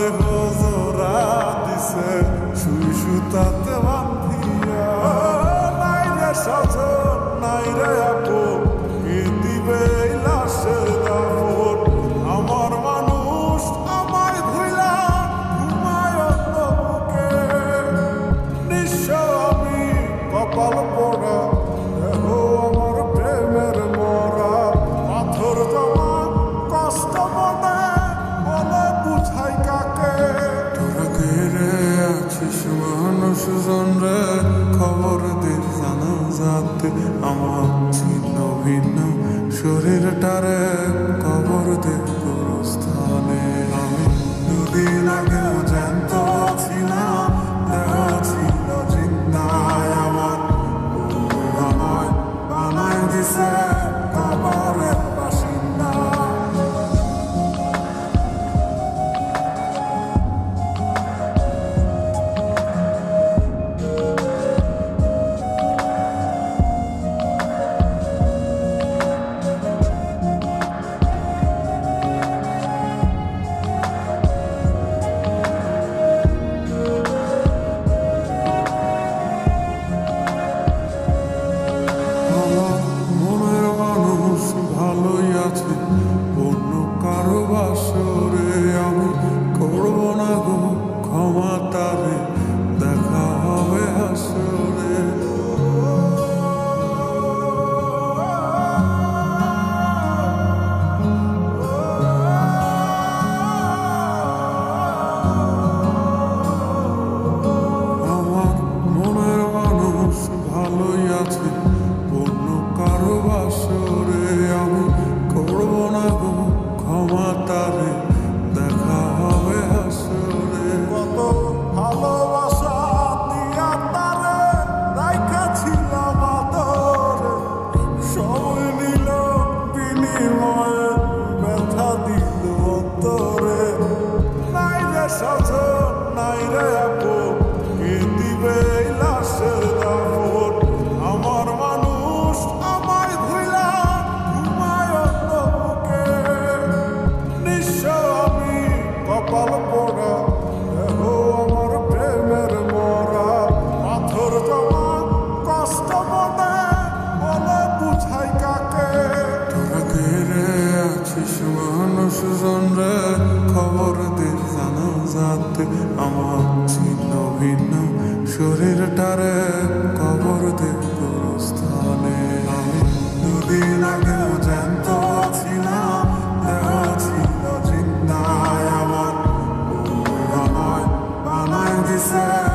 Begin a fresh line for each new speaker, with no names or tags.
the রে খবর দে জানা যাতে আমার ছিন্ন ভিন্ন। শরীরটারে not the মানুষজন রে খবর দিন জানা যাতে আমার ছিন্ন ভিন্ন শরীরটারে খবর দিন গুরুস্থানে আমি দুদিন আগেও জানত আছি না দেওয়া ছিল চিন্তায় আমার বানায় দিছে